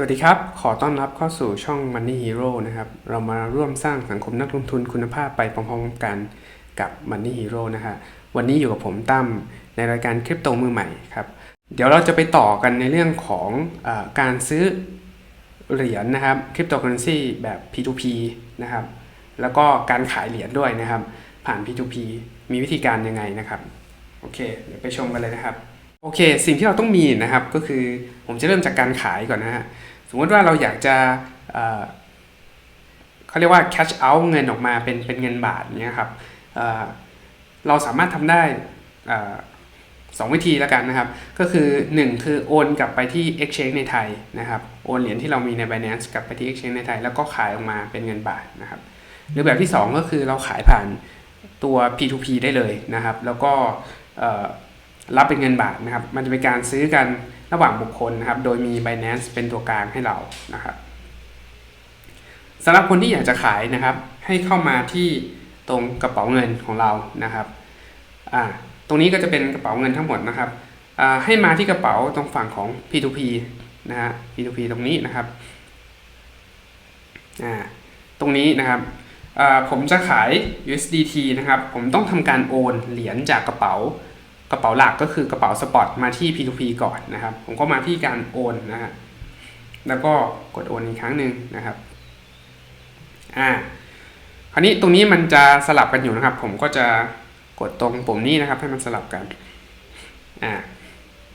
สวัสดีครับ ขอต้อนรับเข้าสู่ช่อง Money Hero นะครับ เรามาร่วมสร้างสังคมนักลงทุนคุณภาพไปพร้อมๆกันกับ Money Hero นะฮะ วันนี้อยู่กับผมตั้มในรายการคริปโตมือใหม่ครับ เดี๋ยวเราจะไปต่อกันในเรื่องของอการซื้อเหรียญนะครับ คริปโตเคอเรนซีแบบ P2P นะครับ แล้วก็การขายเหรียญด้วยนะครับ ผ่าน P2P มีวิธีการยังไงนะครับ โอเค เดี๋ยวไปชมกันเลยนะครับ โอเค สิ่งที่เราต้องมีนะครับก็คือผมจะเริ่มจากการขายก่อนนะฮะสมมติว่าเราอยากจะเเขาเรียกว่า cash out เงินออกมาเป็นเป็นเงินบาทเนี้ยครับเเราสามารถทำได้สองวิธีแล้วกันนะครับ ก็คือ 1 คือโอนกลับไปที่ exchange ในไทยนะครับ โอนเหรียญที่เรามีใน Binance กลับไปที่ exchange ในไทย แล้วก็ขายออกมาเป็นเงินบาทนะครับ หรือแบบที่ 2 ก็คือเราขายผ่านตัว P2P ได้เลยนะครับ แล้วก็ รับเป็นเงินบาทนะครับ มันจะเป็นการซื้อกันระหว่างบุคคลนะครับ โดยมี Binance เป็นตัวกลางให้เรานะครับสำหรับคนที่อยากจะขายนะครับ ให้เข้ามาที่ตรงกระเป๋าเงินของเรานะครับอ่าตรงนี้ก็จะเป็นกระเป๋าเงินทั้งหมดนะครับอ่าให้มาที่กระเป๋าตรงฝั่งของ P2P นะฮะ P2P ตรงนี้นะครับอ่าตรงนี้นะครับอ่าผมจะขาย USDT นะครับ ผมต้องทำการโอนเหรียญจากกระเป๋า กระเป๋าหลักก็คือกระเป๋าสปอตมาที่ P2P ก่อนนะครับ ผมก็มาที่การโอนนะฮะแล้วก็กดโอนอีกครั้งหนึ่งนะครับอ่าคราวนี้ตรงนี้มันจะสลับกันอยู่นะครับ ผมก็จะกดตรงปุ่มนี้นะครับ ให้มันสลับกันอ่า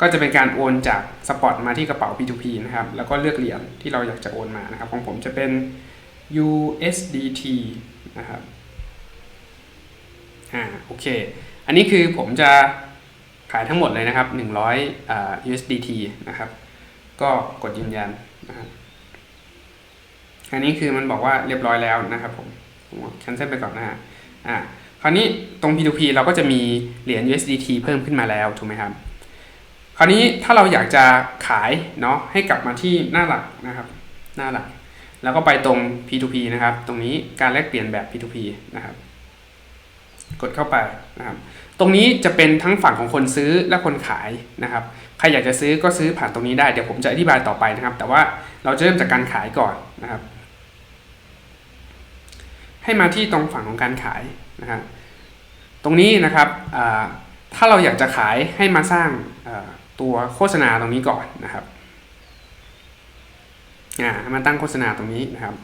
ก็จะเป็นการโอนจากสปอตมาที่กระเป๋า P2P นะครับ แล้วก็เลือกเหรียญที่เราอยากจะโอนมานะครับ ของผมจะเป็น USDT นะครับ อ่า โอเค อันนี้คือผมจะ ขายทั้งหมดเลยนะครับ100อ่ USDT นะครับ ก็กดยืนยันนะครับอันนี้คือมันบอกว่าเรียบร้อยแล้วนะครับผมผมแคนเซิลไปก่อนนะฮะอ่าคราวนี้ตรง P2P เราก็จะมีเหรียญ USDT เพิ่มขึ้นมาแล้วถูกไหมครับ คราวนี้ถ้าเราอยากจะขายเนาะให้กลับมาที่หน้าหลักนะครับ หน้าหลัก แล้วก็ไปตรง P2P นะครับ ตรงนี้การแลกเปลี่ยนแบบ P2P นะครับ กดเข้าไปนะครับ ตรงนี้จะเป็นทั้งฝั่งของคนซื้อและคนขายนะครับ ใครอยากจะซื้อก็ซื้อผ่านตรงนี้ได้ เดี๋ยวผมจะอธิบายต่อไปนะครับ แต่ว่าเราจะเริ่มจากการขายก่อนนะครับ ให้มาที่ตรงฝั่งของการขายนะครับตรงนี้นะครับถ้าเราอยากจะขายให้มาสร้างตัวโฆษณาตรงนี้ก่อนนะครับมาตั้งโฆษณาตรงนี้นะครับ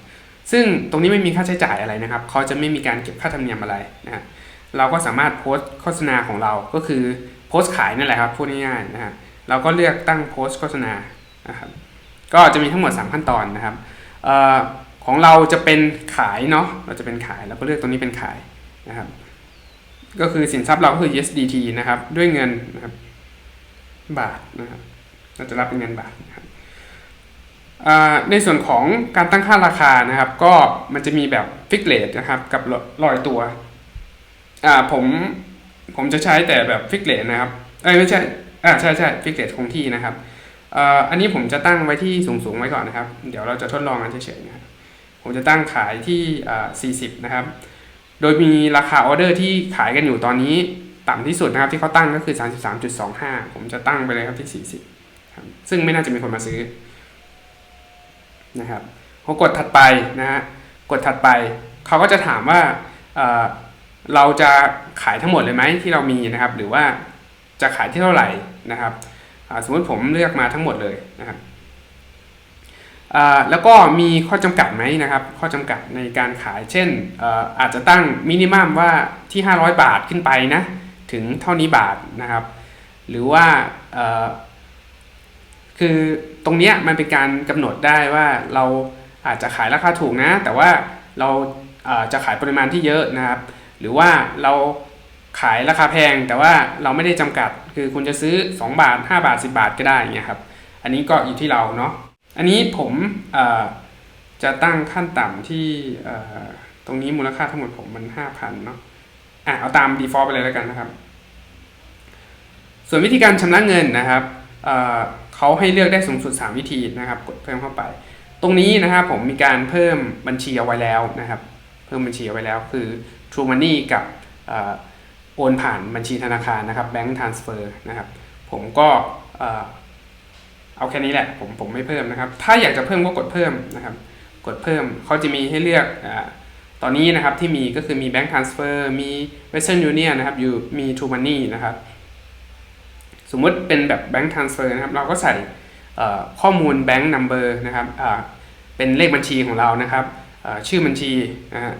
ซึ่งตรงนี้ไม่มีค่าใช้จ่ายอะไรนะครับ เขาจะไม่มีการเก็บค่าธรรมเนียมอะไรนะฮะ เราก็สามารถโพสต์โฆษณาของเราก็คือโพสต์ขายนั่นแหละครับพูดง่ายๆนะฮะเราก็เลือกตั้งโพสต์โฆษณานะครับก็จะมีทั้งหมด 3 ขั้นตอนนะครับออของเราจะเป็นขายเนาะเราจะเป็นขายเราก็เลือกตรงนี้เป็นขายนะครับ ก็คือสินทรัพย์เราก็คือ USDT นะครับด้วยเงินนะครับบาทนะครับเราจะรับเป็นเงินบาทนะครับในส่วนของการตั้งค่าราคานะครับ ก็มันจะมีแบบฟิกเลทนะครับกับลอยตัว อ่าผมผมจะใช้แต่แบบฟิกเลทนะครับเอ้ยไม่ใช่อ่าใช่ใช่ฟิกเลทคงที่นะครับเอ่ออันนี้ผมจะตั้งไว้ที่สูงสูงๆไว้ก่อนนะครับ เดี๋ยวเราจะทดลองกันเฉยๆนะครับผมจะตั้งขายที่อ่า40 นะครับ โดยมีราคาออเดอร์ที่ขายกันอยู่ตอนนี้ต่ำที่สุดนะครับที่เขาตั้งก็คือ 33.25 ผมจะตั้งไปเลยครับที่ 40ครับซึ่งไม่น่าจะมีคนมาซื้อนะครับพอกดถัดไปนะฮะกดถัดไปเขาก็จะถามว่า เราจะขายทั้งหมดเลยไหมที่เรามีนะครับ หรือว่าจะขายที่เท่าไหร่นะครับสมมติผมเลือกมาทั้งหมดเลยนะครับแล้วก็มีข้อจำกัดไหมนะครับ ข้อจำกัดในการขายเช่นอาอาจจะตั้งมินิมัมว่าที่ 500 บาทขึ้นไปนะถึงเท่านี้บาทนะครับ หรือว่าคือตรงนี้มันเป็นการกำหนดได้ว่าเราอาจจะขายราคาถูกนะ แต่ว่าเราาจะขายปริมาณที่เยอะนะครับ หรือว่าเราขายราคาแพงแต่ว่าเราไม่ได้จำกัด คือคุณจะซื้อ 2 บาท 5 บาท 10 บาทก็ได้เงี้ยครับ อันนี้ก็อยู่ที่เราเนาะ อันนี้ผมจะตั้งขั้นต่ำที่ตรงนี้มูลค่าทั้งหมดผมมัน 5,000เนาะ อะเอาตาม default ไปเลยแล้วกันนะครับ ส่วนวิธีการชำระเงินนะครับเเขาให้เลือกได้สูงสุด 3 วิธีนะครับ กดเพิ่มเข้าไป ตรงนี้นะครับผมมีการเพิ่มบัญชีเอาไว้แล้วนะครับ เพิ่มบัญชีเอาไว้แล้วคือ True Money กับโอนผ่านบัญชีธนาคารนะครับ Bank Transfer นะครับ ผมก็เอาแค่นี้แหละ ผมผมไม่เพิ่มนะครับ ถ้าอยากจะเพิ่มก็กดเพิ่มนะครับ กดเพิ่มเขาจะมีให้เลือกอตอนนี้นะครับที่มีก็คือมี Bank Transfer มี Western Union นะครับอยู่มี True Money นะครับ สมมุติเป็นแบบ Bank Transfer นะครับ เราก็ใส่ข้อมูล Bank Number นะครับเป็นเลขบัญชีของเรานะครับชื่อบัญชีนะฮะ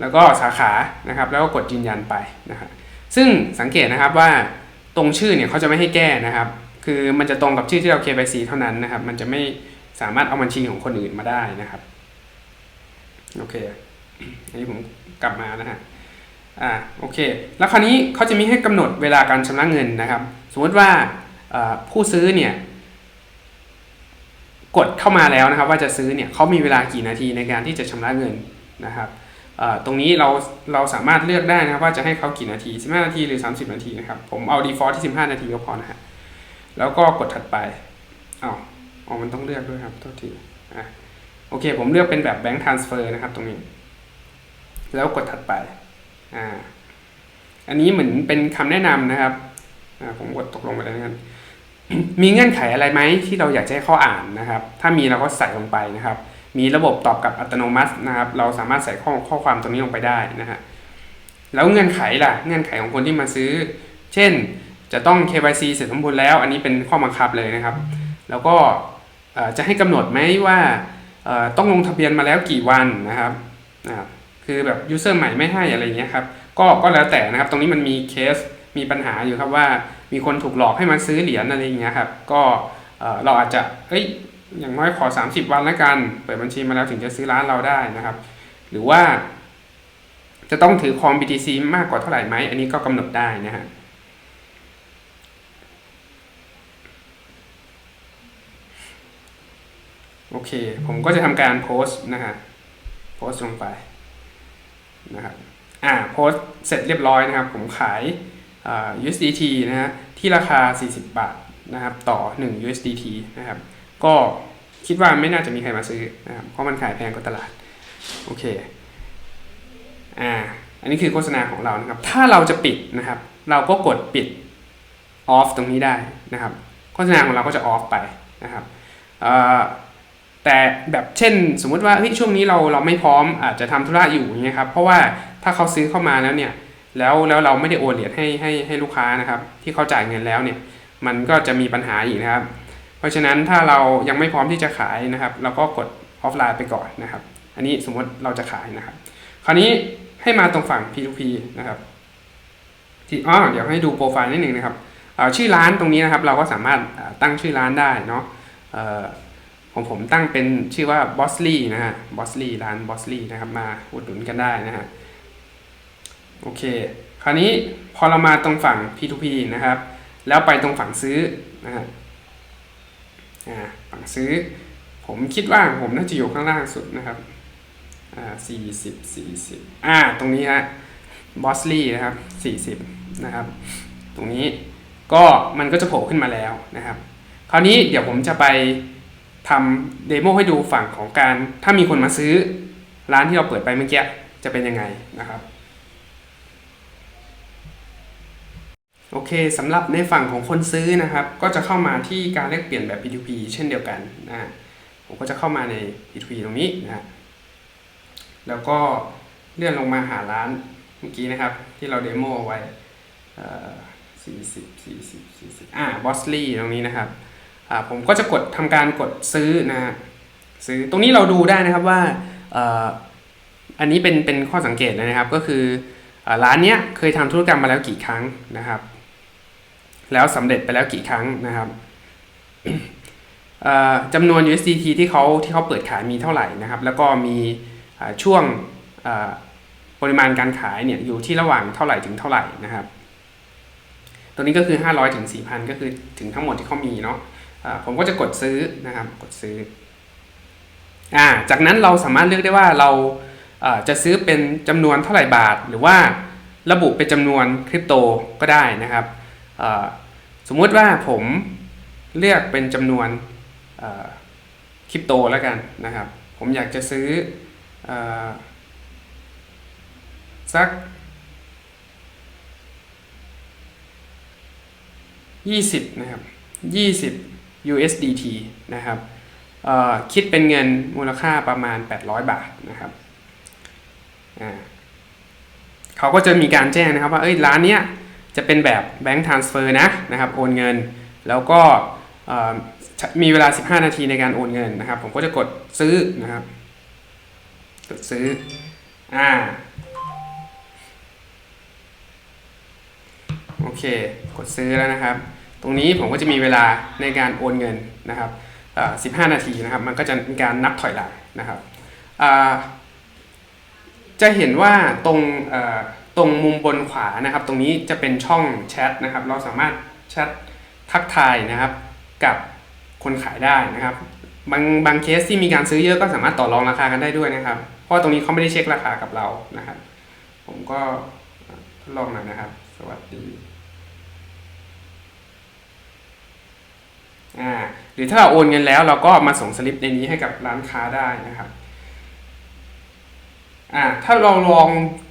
แล้วก็สาขานะครับแล้วก็กดยืนยันไปนะครับซึ่งสังเกตนะครับว่าตรงชื่อเนี่ยเขาจะไม่ให้แก้นะครับ คือมันจะตรงกับชื่อที่เรา KYC เท่านั้นนะครับ มันจะไม่สามารถเอาบัญชีของคนอื่นมาได้นะครับโอเคอันนี้ผมกลับมานะฮะอ่าโอเค แล้วคราวนี้เขาจะมีให้กำหนดเวลาการชำระเงินนะครับ สมมติว่าผู้ซื้อเนี่ยกดเข้ามาแล้วนะครับ ว่าจะซื้อเนี่ยเขามีเวลากี่นาทีในการที่จะชำระเงินนะครับ ตรงนี้เราเราสามารถเลือกได้นะครับว่าจะให้เขากี่นาที 15 นาทีหรือ 30 นาทีนะครับ ผมเอา default ที่ 15 นาทีก็พอนะฮะแล้วก็กดถัดไปอ้าอ๋อมันต้องเลือกด้วยครับโทษทีอะโอเค ผมเลือกเป็นแบบ Bank Transfer นะครับตรงนี้ แล้วกดถัดไปอ่าอันนี้เหมือนเป็นคำแนะนำนะครับอ่าผมกดตกลงไปแล้วกันมีเงื่อนไขอะไรไหมที่เราอยากจะให้เขาอ่านนะครับ ถ้ามีเราก็ใส่ลงไปนะครับ มีระบบตอบกลับอัตโนมัตินะครับ เราสามารถใส่ข้อข้อความตรงนี้ลงไปได้นะฮะแล้วเงื่อนไขล่ะเงื่อนไขของคนที่มาซื้อ เช่นจะต้อง KYC เสร็จสมบูรณ์แล้ว อันนี้เป็นข้อบังคับเลยนะครับ แล้วก็จะให้กำหนดไหมว่าต้องลงทะเบียนมาแล้วกี่วันนะครับนะครับคือแบบ user ใหม่ไม่ให้อะไรเงี้ยครับก็ก็แล้วแต่นะครับ ตรงนี้มันมีเคสมีปัญหาอยู่ครับว่ามีคนถูกหลอกให้มาซื้อเหรียญอะไรเงี้ยครับก็เอ่อเราอาจจะเอ้ย อย่างน้อยขอ 30 วันแล้วกัน เปิดบัญชีมาแล้วถึงจะซื้อร้านเราได้นะครับ หรือว่า จะต้องถือคอม BTC มากกว่าเท่าไหร่ไหม อันนี้ก็กำหนดได้นะฮะโอเค ผมก็จะทำการโพสต์นะฮะโพสต์ลงไปนะครับอ่าโพสต์เสร็จเรียบร้อยนะครับ ผมขายอ่า USDT นะฮะที่ราคา 40 บาทนะครับ ต่อ 1 USDT นะครับ ก็คิดว่าไม่น่าจะมีใครมาซื้อนะครับเพราะมันขายแพงกว่าตลาดโอเคอ่าอันนี้คือโฆษณาของเรานะครับ ถ้าเราจะปิดนะครับ เราก็กดปิด off ตรงนี้ได้นะครับ โฆษณาของเราก็จะ off ไปนะครับแต่แบบเช่น สมมุติว่าเฮ้ยช่วงนี้เราเราไม่พร้อมอาจจะทำธุระอยู่อย่างเงี้ยครับเพราะว่าถ้าเขาซื้อเข้ามาแล้วเนี่ยแล้วแล้วเราไม่ได้โอนเหรียญให้ให้ให้ลูกค้านะครับ ที่เขาจ่ายเงินแล้วเนี่ย มันก็จะมีปัญหาอีกนะครับ ราะฉะนั้นถ้าเรายังไม่พร้อมที่จะขายนะครับ เราก็กดออฟไลน์ไปก่อนนะครับ อันนี้สมมติเราจะขายนะครับ คราวนี้ให้มาตรงฝั่ง P2P นะครับที่อ๋อเดี๋ยวให้ดูโปรไฟล์นิดหนึ่งนะครับชื่อร้านตรงนี้นะครับ เราก็สามารถตั้งชื่อร้านได้เนาะของผมตั้งเป็นชื่อว่า Bossly นะฮะ Bossly ร้าน Bossly นะครับ มาอุดหนุนกันได้นะฮะโอเค คราวนี้พอเรามาตรงฝั่ง P2P นะครับ แล้วไปตรงฝั่งซื้อนะฮะ ฝั่งซื้อ ผมคิดว่าผมน่าจะอยู่ข้างล่างสุดนะครับอ่าสี่สิบสี่สิบอ่า ตรงนี้ฮะบอสลี่นะครับสี่สิบนะครับ ตรงนี้ก็มันก็จะโผล่ขึ้นมาแล้วนะครับ คราวนี้เดี๋ยวผมจะไปทำเดโมให้ดูฝั่งของการ ถ้ามีคนมาซื้อร้านที่เราเปิดไปเมื่อกี้จะเป็นยังไงนะครับ โอเคสำหรับในฝั่งของคนซื้อนะครับ ก็จะเข้ามาที่การแลกเปลี่ยนแบบ P2P เช่นเดียวกันนะฮะผมก็จะเข้ามาใน P2P ตรงนี้นะฮะแล้วก็เลื่อนลงมาหาร้านเมื่อกี้นะครับ ที่เราเดโมไว้สี่สิบสี่สิบสี่สิบอ่าบอสลี่ตรงนี้นะครับอ่าผมก็จะกดทำการกดซื้อนะฮะซื้อตรงนี้เราดูได้นะครับว่าอ่ออันนี้เป็นเป็นข้อสังเกตเลยนะครับ ก็คืออ่าร้านเนี้ยเคยทำธุรกรรมมาแล้วกี่ครั้งนะครับ แล้วสำเร็จไปแล้วกี่ครั้งนะครับจำนวน USDT ที่เขาที่เขาเปิดขายมีเท่าไหร่นะครับ แล้วก็มีช่วงปริมาณการขายเนี่ยอยู่ที่ระหว่างเท่าไหร่ถึงเท่าไหร่นะครับ ตัวนี้ก็คือ 500ถึง4,000 ก็คือถึงทั้งหมดที่เขามีเนาะอ่าผมก็จะกดซื้อนะครับ กดซื้ออ่จากนั้นเราสามารถเลือกได้ว่าเราจะซื้อเป็นจำนวนเท่าไหร่บาท หรือว่าระบุเป็นจำนวนคริปโตก็ได้นะครับ สมมุติว่าผมเลือกเป็นจำนวนคริปโตแล้วกันนะครับ ผมอยากจะซื้ออสักยี่สิบนะครับยี่สิบ USDT นะครับคิดเป็นเงินมูลค่าประมาณ 800 บาทนะครับเขาก็จะมีการแจ้งนะครับว่าเอ้ยร้านเนี้ย จะเป็นแบบแบง k ์ทรานสเฟอร์นะนะครับโอนเงิน แล้วก็มีเวลา 15 นาทีในการโอนเงินนะครับ ผมก็จะกดซื้อนะครับ กดซื้ออ่าโอเค กดซื้อแล้วนะครับ ตรงนี้ผมก็จะมีเวลาในการโอนเงินนะครับ15 นาทีนะครับ มันก็จะมีการนับถอยหลังนะครับ จะเห็นว่าตรง ตรงมุมบนขวานะครับ ตรงนี้จะเป็นช่องแชทนะครับ เราสามารถแชททักทายนะครับ กับคนขายได้นะครับ บางบางเคสที่มีการซื้อเยอะก็สามารถต่อรองราคากันได้ด้วยนะครับ เพราะตรงนี้เขาไม่ได้เช็คราคากับเรานะครับ ผมก็ทดลองหน่อยนะครับ สวัสดีอ่าหรือถ้าเราโอนเงินแล้วเราก็มาส่งสลิปในนี้ให้กับร้านค้าได้นะครับ อ่าถ้าเราลอง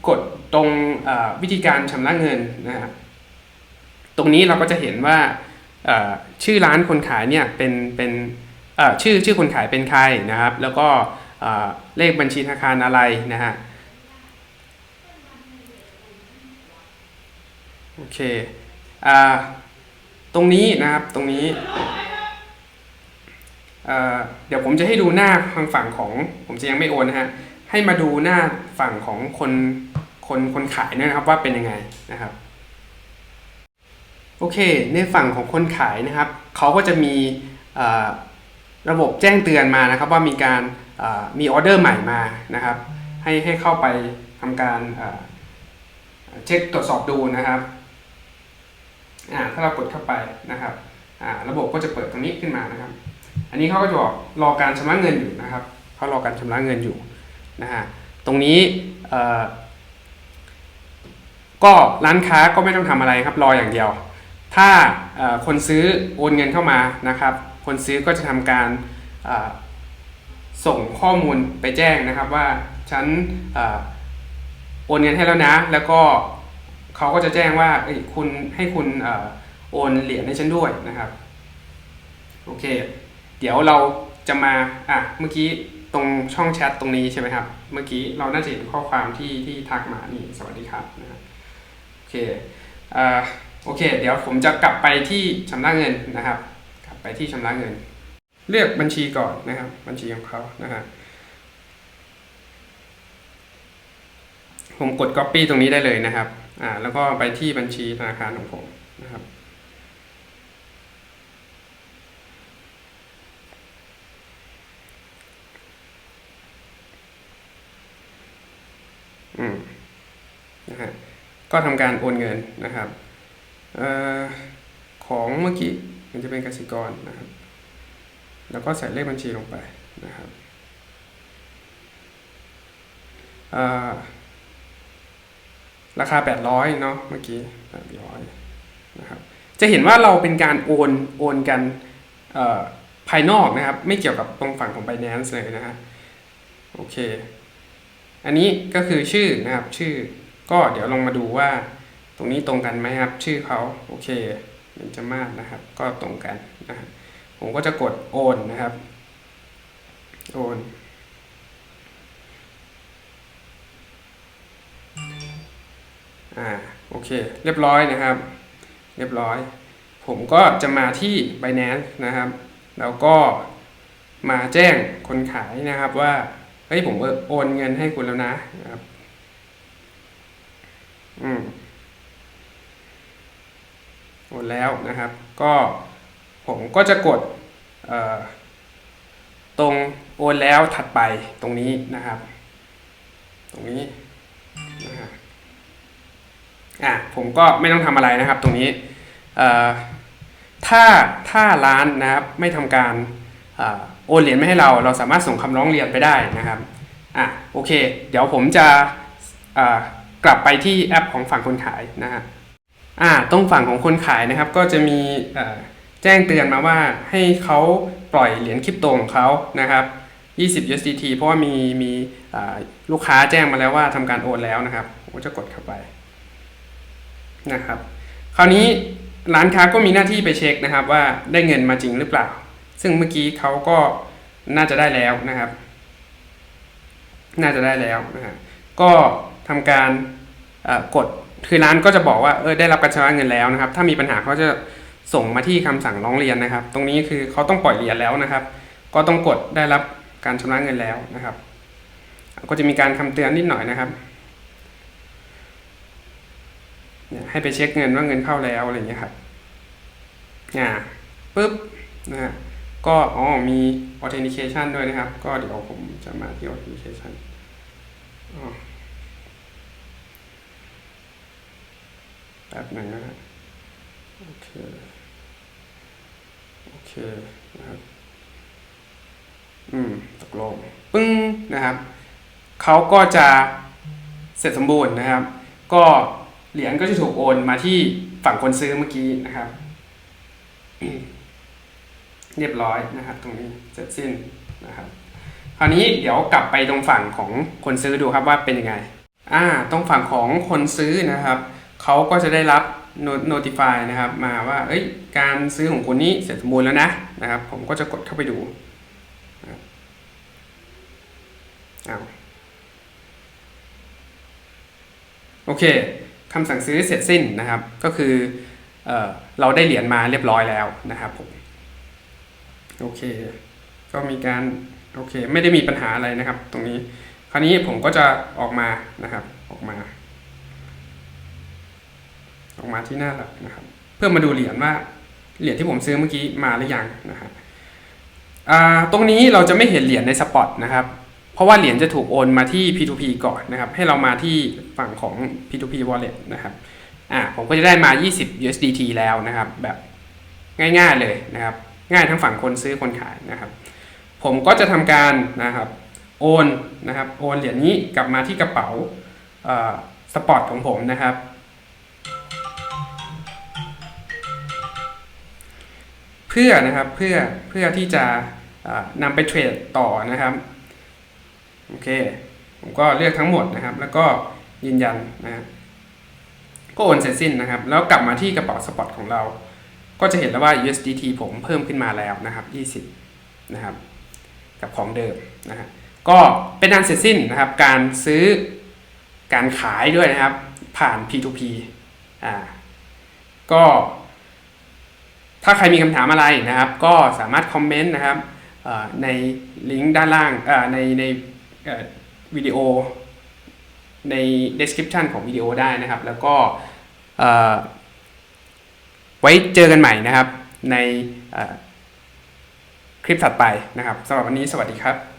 กดตรงวิธีการชำระเงินนะครับตรงนี้เราก็จะเห็นว่าชื่อร้านคนขายเนี่ยเป็นเป็นชื่อชื่อคนขายเป็นใครนะครับ แล้วก็เลขบัญชีธนาคารอะไรนะฮะโอเคอ่าตรงนี้นะครับตรงนี้เดี๋ยวผมจะให้ดูหน้าทางฝั่งของผมจะยังไม่โอนนะฮะ ให้มาดูหน้าฝั่งของคนคนคนขายเนี่ยนะครับว่าเป็นยังไงนะครับโอเค ในฝั่งของคนขายนะครับเขาก็จะมีระบบแจ้งเตือนมานะครับ ว่ามีการมีออเดอร์ใหม่มานะครับ ให้ให้เข้าไปทำการเช็คตรวจสอบดูนะครับถ้าเรากดเข้าไปนะครับระบบก็จะเปิดตรงนี้ขึ้นมานะครับ อันนี้เขาก็จะบอกรอการชำระเงินอยู่นะครับเขารอการชำระเงินอยู่ นะฮะตรงนี้ก็ร้านค้าก็ไม่ต้องทำอะไรครับรออย่างเดียว ถ้าคนซื้อโอนเงินเข้ามานะครับ คนซื้อก็จะทำการส่งข้อมูลไปแจ้งนะครับว่าฉันอโอนเงินให้แล้วนะ แล้วก็เขาก็จะแจ้งว่าเอ้คุณให้คุณอโอนเหรียญให้ฉันด้วยนะครับ โอเค เดี๋ยวเราจะมา อะ เมื่อกี้ ตรงช่องแชทตรงนี้ใช่ไหมครับ เมื่อกี้เราน่าจะเห็นข้อความที่ที่ทักมานี่สวัสดีครับนะครับโอเคอ่าโอเค เดี๋ยวผมจะกลับไปที่ชำระเงินนะครับ กลับไปที่ชำระเงิน เลือกบัญชีก่อนนะครับ บัญชีของเขานะฮะผมกด Copy ตรงนี้ได้เลยนะครับ อ่า แล้วก็ไปที่บัญชีธนาคารของผมนะครับ อืม นะฮะ ก็ทำการโอนเงินนะครับออของเมื่อกี้มันจะเป็นกสิกรนะครับ แล้วก็ใส่เลขบัญชีลงไปนะครับออราคา 800 เนาะเมื่อกี้ 800 นะครับ จะเห็นว่าเราเป็นการโอนโอนกันภายนอกนะครับ ไม่เกี่ยวกับตรงฝั่งของ Binance เลยนะฮะโอเค อันนี้ก็คือชื่อนะครับชื่อ ก็เดี๋ยวลองมาดูว่า ตรงนี้ตรงกันไหมครับ ชื่อเขาโอเคมันจะมากนะครับ ก็ตรงกันนะครับผมก็จะกดโอนนะครับ โอนอ่าโอเค เรียบร้อยนะครับ เรียบร้อย ผมก็จะมาที่ Binance นะครับ แล้วก็มาแจ้งคนขายนะครับว่า เฮ้ยผมโอนเงินให้คุณแล้วนะนะครับ อืมโอนแล้วนะครับ ก็ผมก็จะกดตรงโอนแล้วถัดไปตรงนี้นะครับ ตรงนี้นะอะผมก็ไม่ต้องทำอะไรนะครับ ตรงนี้ถ้าถ้าร้านนะครับไม่ทำการอโอนเหรียญไม่ให้เรา เราสามารถส่งคำร้องเรียนไปได้นะครับอะโอเค เดี๋ยวผมจะ กลับไปที่แอปของฝั่งคนขายนะฮะอ่าตรงฝั่งของคนขายนะครับ ก็จะมีแจ้งเตือนมาว่าให้เขาปล่อยเหรียญคริปโตของเขานะครับ20 USDT เพราะว่ามีมีลูกค้าแจ้งมาแล้วว่าทำการโอนแล้วนะครับผมก็จะกดเข้าไปนะครับ คราวนี้ร้านค้าก็มีหน้าที่ไปเช็คนะครับ ว่าได้เงินมาจริงหรือเปล่า ซึ่งเมื่อกี้เขาก็น่าจะได้แล้วนะครับ น่าจะได้แล้วนะฮะก็ ทำการกดคือร้านก็จะบอกว่าเออได้รับการชำระเงินแล้วนะครับ ถ้ามีปัญหาเขาจะส่งมาที่คำสั่งร้องเรียนนะครับ ตรงนี้คือเขาต้องปล่อยเหรียญแล้วนะครับ ก็ต้องกดได้รับการชำระเงินแล้วนะครับ ก็จะมีการคำเตือนนิดหน่อยนะครับให้ไปเช็คเงินว่าเงินเข้าแล้วอะไรอย่างเงี้ยครับอ่าปุ๊บนะฮะก็อ๋อมี authentication ด้วยนะครับ ก็เดี๋ยวผมจะมาที่ authentication อ๋อแป๊ บหนึ่งนะฮะโอเค โอเคนะครับ อืมตกลงปึ้งนะครับเขาก็จะเสร็จสมบูรณ์นะครับ ก็เหรียญก็จะถูกโอนมาที่ฝั่งคนซื้อเมื่อกี้นะครับ เรียบร้อยนะครับ ตรงนี้เสร็จสิ้นนะครับ คราวนี้เดี๋ยวกลับไปตรงฝั่งของคนซื้อดูครับว่าเป็นยังไง อ่า ตรงฝั่งของคนซื้อนะครับ เขาก็จะได้รับ notify นะครับมาว่าเอ้ยการซื้อของคุณนี้เสร็จสมบูรณ์แล้วนะนะครับ ผมก็จะกดเข้าไปดูนะครับอ้าโอเคคำสั่งซื้อเสร็จสิ้นนะครับ ก็คือเออเราได้เหรียญมาเรียบร้อยแล้วนะครับผมโอเค ก็มีการโอเค ไม่ได้มีปัญหาอะไรนะครับ ตรงนี้ คราวนี้ผมก็จะออกมานะครับออกมา ออกมาที่หน้าหลักนะครับ เพื่อมาดูเหรียญว่าเหรียญที่ผมซื้อเมื่อกี้มาหรือยังนะครับตรงนี้เราจะไม่เห็นเหรียญในสปอตนะครับเพราะว่าเหรียญจะถูกโอนมาที่ P2P ก่อนนะครับ ให้เรามาที่ฝั่งของ P2P wallet นะครับอ่าผมก็จะได้มา 20 USDT แล้วนะครับ แบบง่ายๆเลยนะครับ ง่ายทั้งฝั่งคนซื้อคนขายนะครับ ผมก็จะทำการนะครับโอนนะครับโอนเหรียญนี้กลับมาที่กระเป๋าสปอตของผมนะครับ พื่อนะครับเพื่อเพื่อที่จะนำไปเทรดต่อนะครับโอเคผมก็เลือกทั้งหมดนะครับ แล้วก็ยืนยันนะก็โอนเสร็จสิ้นนะครับ แล้วกลับมาที่กระเป๋าสปอตของเรา ก็จะเห็นแล้วว่า USDT ผมเพิ่มขึ้นมาแล้วนะครับ20นะครับกับของเดิมนะฮะก็เป็นอันเสร็จสิ้นนะครับ การซื้อการขายด้วยนะครับ ผ่าน P2P อ่าก็ ถ้าใครมีคำถามอะไรนะครับ ก็สามารถคอมเมนต์นะครับในลิงก์ด้านล่างในในวิดีโอใน description ของวิดีโอได้นะครับ แล้วก็ไว้เจอกันใหม่นะครับในคลิปถัดไปนะครับสำหรับวันนี้สวัสดีครับ